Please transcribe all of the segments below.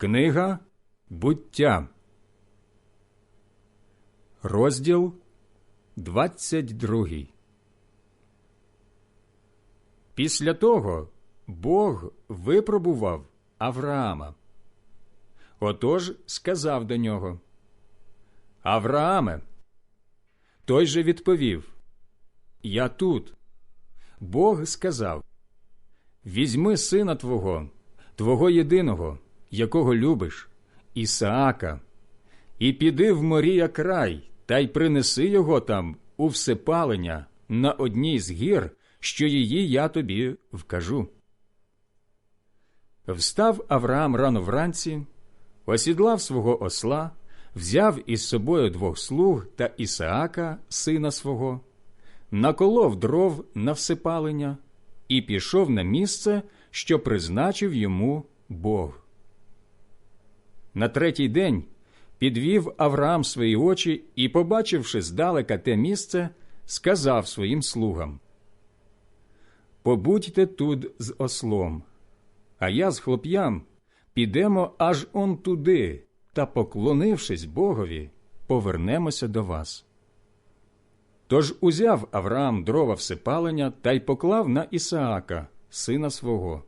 Книга буття, розділ 22 Після того Бог випробував Авраама. Отож сказав до нього Аврааме. Той же відповів Я тут. Бог сказав Візьми сина твого, твого єдиного якого любиш, Ісаака, і піди в Морія край, та й принеси його там у всепалення на одній з гір, що її я тобі вкажу. Встав Авраам рано вранці, осідлав свого осла, взяв із собою двох слуг та Ісаака, сина свого, наколов дров на всепалення і пішов на місце, що призначив йому Бог. На третій день підвів Авраам свої очі і, побачивши здалека те місце, сказав своїм слугам Побудьте тут з ослом, а я з хлоп'ям підемо аж он туди та, поклонившись Богові, повернемося до вас. Тож узяв Авраам дрова всепалення та й поклав на Ісаака, сина свого.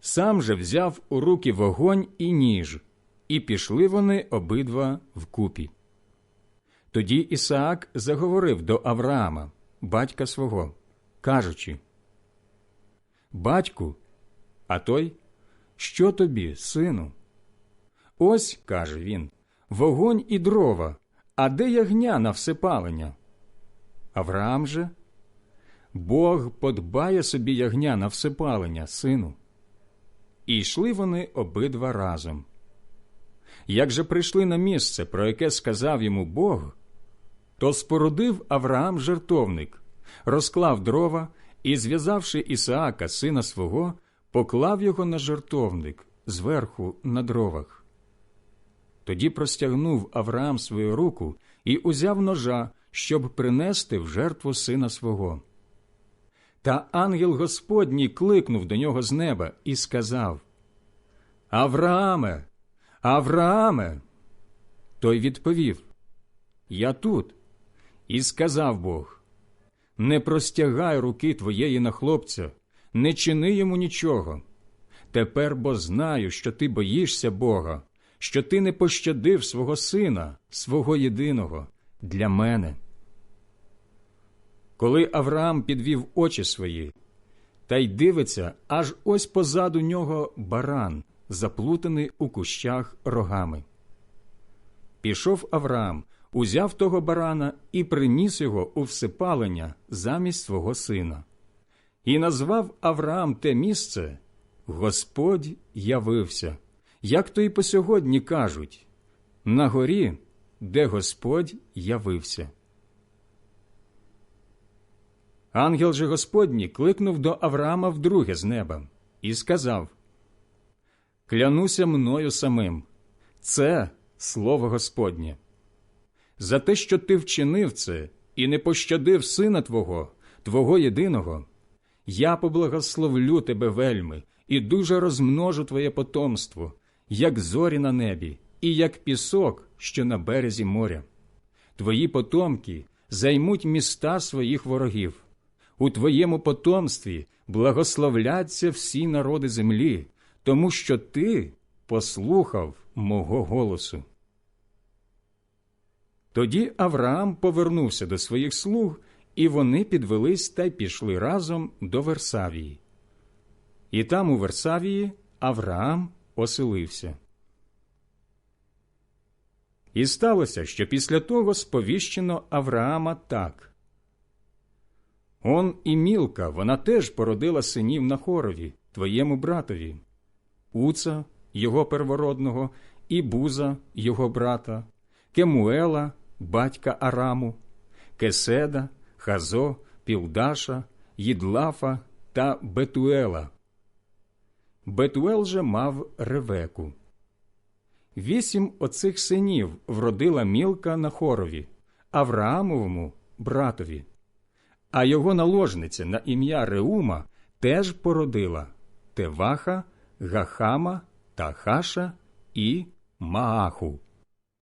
Сам же взяв у руки вогонь і ніж. І пішли вони обидва вкупі. Тоді Ісаак заговорив до Авраама, батька свого, кажучи Батьку, а той, що тобі, сину? Ось, каже він, вогонь і дрова, а де ягня на всепалення? Авраам же, Бог подбає собі ягня на всепалення, сину. І йшли вони обидва разом. Як же прийшли на місце, про яке сказав йому Бог, то спорудив Авраам жертовник, розклав дрова і, зв'язавши Ісаака, сина свого, поклав його на жертовник зверху на дровах. Тоді простягнув Авраам свою руку і узяв ножа, щоб принести в жертву сина свого. Та ангел Господній кликнув до нього з неба і сказав Аврааме, Аврааме. Той відповів Я тут. І сказав Бог Не простягай руки твоєї на хлопця, не чини йому нічого. Тепер бо знаю, що ти боїшся Бога, що ти не пощадив свого сина, свого єдиного, для мене. Коли Авраам підвів очі свої, та й дивиться, аж ось позаду нього баран, заплутаний у кущах рогами. Пішов Авраам, узяв того барана і приніс його у всепалення замість свого сина. І назвав Авраам те місце Господь явився, як то і по сьогодні кажуть на горі, де Господь явився. Ангел же Господній кликнув до Авраама вдруге з неба і сказав Клянуся мною самим, це слово Господнє. За те, що ти вчинив це і не пощадив сина Твого, Твого єдиного, я поблагословлю тебе вельми і дуже розмножу твоє потомство, як зорі на небі, і як пісок, що на березі моря. Твої потомки займуть міста своїх ворогів. У твоєму потомстві благословляться всі народи землі, тому що ти послухав мого голосу. Тоді Авраам повернувся до своїх слуг, і вони підвелись та й пішли разом до Версавії. І там, у Версавії, Авраам оселився. І сталося, що після того сповіщено Авраама так. Он і мілка, вона теж породила синів на хорові, твоєму братові. Уца, його первородного, і Буза, його брата, Кемуела, батька Араму, Кеседа, Хазо, Пілдаша, Їдлафа та Бетуела. Бетуел же мав ревеку. Вісім оцих синів вродила мілка на хорові, Авраамовому братові. А його наложниця на ім'я Реума теж породила Теваха Гахама Тахаша і Мааху.